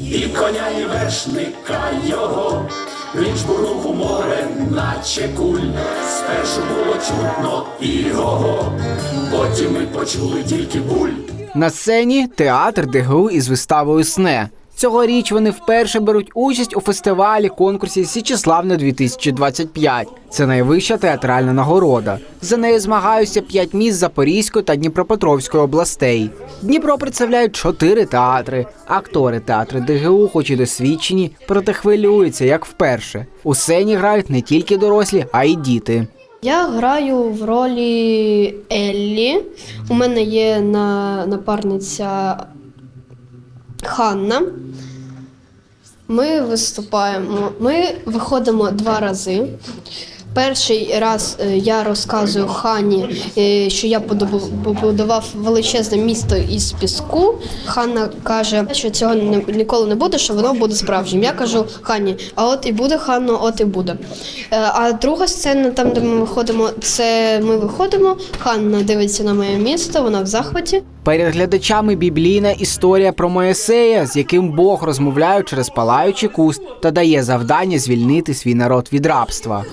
і коня, і вершника його. Він жбурнув у море, наче куль. Спершу було чутно і го, потім ми почули тільки буль. На сцені театр ДГУ із виставою Сне. Цьогоріч вони вперше беруть участь у фестивалі конкурсі Січеславне 2025. Це найвища театральна нагорода. За нею змагаються п'ять міст Запорізької та Дніпропетровської областей. Дніпро представляють чотири театри. Актори театру ДГУ, хоч і досвідчені, проте хвилюються як вперше. У сцені грають не тільки дорослі, а й діти. Я граю в ролі Еллі. У мене є на, напарниця Ханна. Ми виступаємо. Ми виходимо два рази. Перший раз е, я розказую Хані, е, що я побудував величезне місто із піску. Ханна каже, що цього ніколи не буде, що воно буде справжнім. Я кажу Хані, а от і буде Ханно, от і буде. Е, А друга сцена, там, де ми виходимо, це ми виходимо. Ханна дивиться на моє місто, вона в захваті. Перед глядачами біблійна історія про Моїсея, з яким Бог розмовляє через палаючий куст та дає завдання звільнити свій народ від рабства.